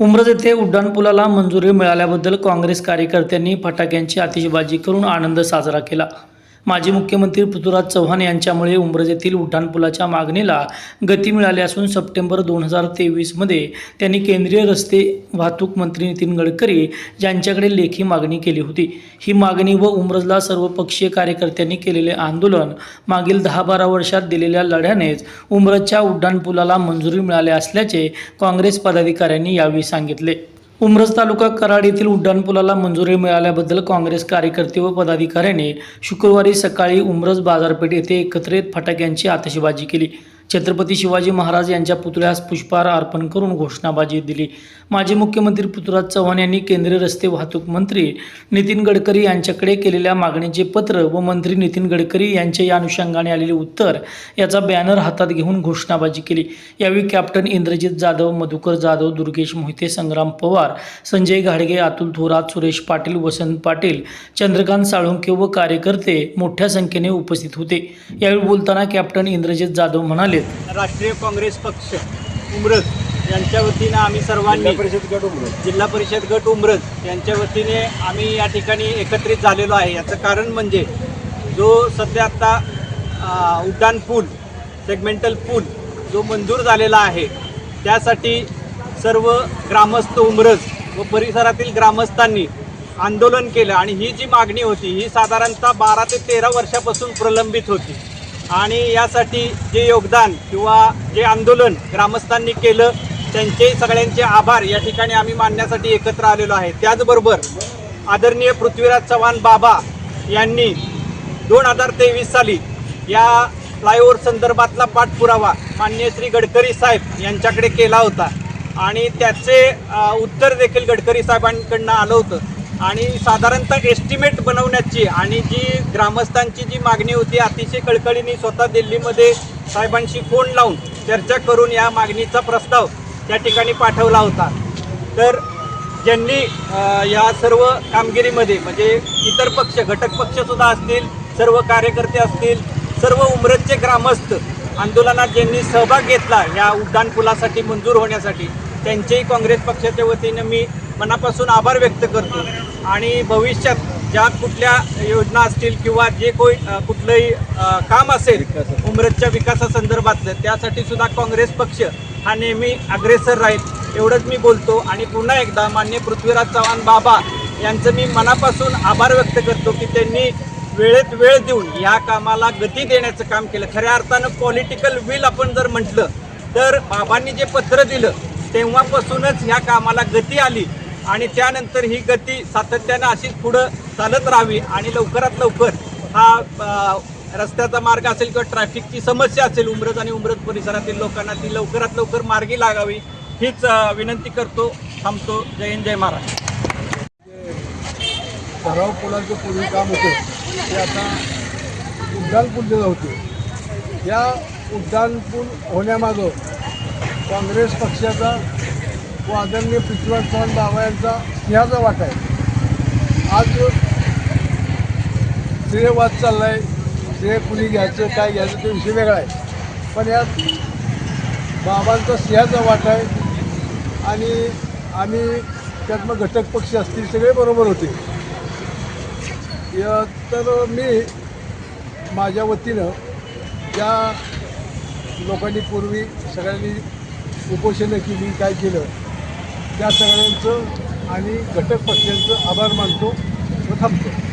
उमरज येथे उड्डाणपुलाला मंजुरी मिळाल्याबद्दल काँग्रेस कार्यकर्त्यांनी फटाक्यांची आतिषबाजी करून आनंद साजरा केला. माजी मुख्यमंत्री पृथ्वीराज चव्हाण यांच्यामुळे उमरज उड्डाणपुलाच्या मागणीला गती मिळाली असून सप्टेंबर दोन हजार तेवीसमध्ये त्यांनी केंद्रीय रस्ते वाहतूक मंत्री नितीन गडकरी यांच्याकडे लेखी मागणी केली होती. ही मागणी व उमरजला सर्वपक्षीय कार्यकर्त्यांनी केलेले आंदोलन मागील दहा बारा वर्षात दिलेल्या लढ्यानेच उमरजच्या उड्डाणपुलाला मंजुरी मिळाली असल्याचे काँग्रेस पदाधिकाऱ्यांनी यावेळी सांगितले. उमरज तालुका कराड येथील उड्डाणपुलाला मंजुरी मिळाल्याबद्दल काँग्रेस कार्यकर्ते व पदाधिकाऱ्यांनी शुक्रवारी सकाळी उमरज बाजारपेठ येथे एकत्रित फटाक्यांची आतषबाजी केली. छत्रपती शिवाजी महाराज यांच्या पुतळ्यास पुष्पहार अर्पण करून घोषणाबाजी दिली. माजी मुख्यमंत्री पृथ्वीराज चव्हाण यांनी केंद्रीय रस्ते वाहतूक मंत्री नितीन गडकरी यांच्याकडे केलेल्या मागणीचे पत्र व मंत्री नितीन गडकरी यांच्या या अनुषंगाने आलेले उत्तर याचा बॅनर हातात घेऊन घोषणाबाजी केली. यावेळी कॅप्टन इंद्रजित जाधव मधुकर जाधव दुर्गेश मोहिते संग्राम पवार संजय घाडगे अतुल थोरात सुरेश पाटील वसंत पाटील चंद्रकांत साळुंके व कार्यकर्ते मोठ्या संख्येने उपस्थित होते. यावेळी बोलताना कॅप्टन इंद्रजित जाधव म्हणाले राष्ट्रीय काँग्रेस पक्ष उमरज यांच्या वतीनं आम्ही सर्वांनी परिषद गट उमरत जिल्हा परिषद गट उमरज यांच्या वतीने आम्ही या ठिकाणी एकत्रित झालेलो आहे. याचं कारण म्हणजे जो सध्या आत्ता उड्डाण पूल सेगमेंटल पूल जो मंजूर झालेला आहे त्यासाठी सर्व ग्रामस्थ उमरज व परिसरातील ग्रामस्थांनी आंदोलन केलं आणि ही जी मागणी होती ही साधारणतः बारा ते तेरा वर्षापासून प्रलंबित होती. आणि यासाठी जे योगदान किंवा जे आंदोलन ग्रामस्थांनी केलं त्यांचे सगळ्यांचे आभार या ठिकाणी आम्ही मानण्यासाठी एकत्र आलेलो आहे. त्याचबरोबर आदरणीय पृथ्वीराज चव्हाण बाबा यांनी दोन हजार तेवीस साली या फ्लायओव्हर संदर्भातला पाठपुरावा मान्य श्री गडकरी साहेब यांच्याकडे केला होता. आणि त्याचे उत्तर देखील गडकरी साहेबांकडनं आलं होतं. आणि साधारणतः एस्टिमेट बनवण्याची आणि जी ग्रामस्थांची जी मागणी होती अतिशय कळकळीने स्वतः दिल्लीमध्ये साहेबांशी फोन लावून चर्चा करून या मागणीचा प्रस्ताव त्या ठिकाणी पाठवला होता. तर ज्यांनी या सर्व कामगिरीमध्ये म्हणजे इतर पक्ष घटक पक्षसुद्धा असतील सर्व कार्यकर्ते असतील सर्व उमरतचे ग्रामस्थ आंदोलनात ज्यांनी सहभाग घेतला या उड्डाणपुलासाठी मंजूर होण्यासाठी त्यांचेही काँग्रेस पक्षाच्या वतीनं मी मनापासून आभार व्यक्त करतो. आणि भविष्यात ज्या कुठल्या योजना असतील किंवा जे कोई कुठलंही काम असेल उमरतच्या विकासासंदर्भातलं त्यासाठी सुद्धा काँग्रेस पक्ष हा नेहमी अग्रेसर राहील एवढंच मी बोलतो. आणि पुन्हा एकदा मान्य पृथ्वीराज चव्हाण बाबा यांचं मी मनापासून आभार व्यक्त करतो की त्यांनी वेळेत वेळ देऊन या कामाला गती देण्याचं काम केलं. खऱ्या अर्थानं पॉलिटिकल विल आपण जर म्हटलं तर बाबांनी जे पत्र दिलं तेव्हापासूनच ह्या कामाला गती आली. आणि त्यानंतर ही गती सातत्यानं अशीच पुढं चालत राहावी आणि लवकरात लवकर हा रस्त्याचा मार्ग असेल किंवा ट्रॅफिकची समस्या असेल उमरज आणि उमरज परिसरातील लोकांना ती लवकरात लवकर मार्गी लागावी. हीच विनंती करतो थांबतो. जय हिंद जय महाराष्ट्र. सराव पुलाचं पूर्वी काम होतं. ते आता उड्डाण पूल दिलं होते या उड्डाण पूल होण्यामागं काँग्रेस पक्षाचा व आदरणीय पृथ्वीराज चव्हाण बाबा यांचा स्नेहाचा वाटा आहे. आज श्रेयवाद चालला आहे श्रेय कुणी घ्यायचं काय घ्यायचं तो विषय वेगळा आहे. पण यात बाबांचा सिंहाचा वाटा आहे. आणि आम्ही त्यात मग घटक पक्ष असतील सगळे बरोबर होते. या- तर मी माझ्या वतीनं ज्या लोकांनी पूर्वी सगळ्यांनी उपोषणं केली काय केलं त्या सगळ्यांचं आणि घटक पक्षांचं आभार मानतो व थांबतो.